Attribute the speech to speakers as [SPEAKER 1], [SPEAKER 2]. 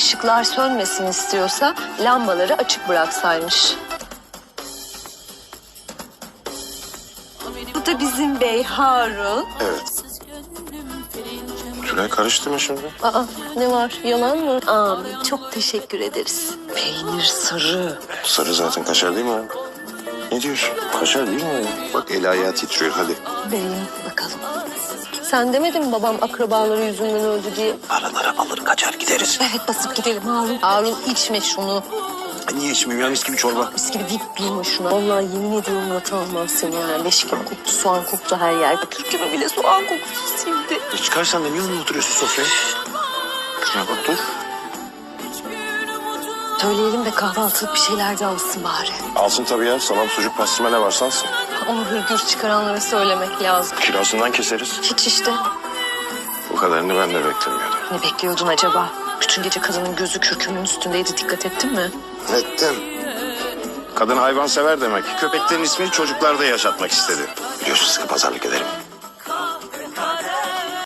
[SPEAKER 1] ışıklar sönmesin istiyorsa lambaları açık bıraksaymış. Bu da bizim bey Harun.
[SPEAKER 2] Evet. Tülay karıştı mı şimdi?
[SPEAKER 1] Aa ne var yalan mı? Amin çok teşekkür ederiz. Peynir sarı.
[SPEAKER 2] Sarı zaten kaşar değil mi abi? Ne diyorsun? Kaşar değil mi? Bak el ayağı titriyor hadi.
[SPEAKER 1] Vereyim bakalım. Sen demedin mi babam akrabaları yüzünden öldü diye?
[SPEAKER 3] Paraları alır kaçar gideriz.
[SPEAKER 1] Evet basıp gidelim Harun. Harun içme şunu.
[SPEAKER 3] Niye içmeyeyim ya mis gibi çorba.
[SPEAKER 1] Mis gibi deyip durma şuna. Vallahi yemin ediyorum vatan almaz seni yani. Leş gibi koktu, soğan koktu her yer. Kürküme bile soğan kokusu sildi.
[SPEAKER 3] E çıkarsan da niye onunla oturuyorsun sofraya?
[SPEAKER 2] Şuna bak dur.
[SPEAKER 1] Söyleyelim de kahvaltılık bir şeyler de alsın bari.
[SPEAKER 2] Alsın tabii ya. Salam sucuk pastırma ne varsa alsın.
[SPEAKER 1] Onu hırgür çıkaranlara söylemek lazım.
[SPEAKER 2] Kilosundan keseriz.
[SPEAKER 1] Hiç işte.
[SPEAKER 2] Bu kadarını ben de beklemiyordum.
[SPEAKER 1] Ne bekliyordun acaba? Bütün gece kadının gözü kürkümün üstündeydi. Dikkat ettin mi?
[SPEAKER 2] Ettim. Kadın hayvan sever demek. Köpeklerin ismini çocuklarda yaşatmak istedi.
[SPEAKER 3] Biliyorsun sıkı pazarlık ederim.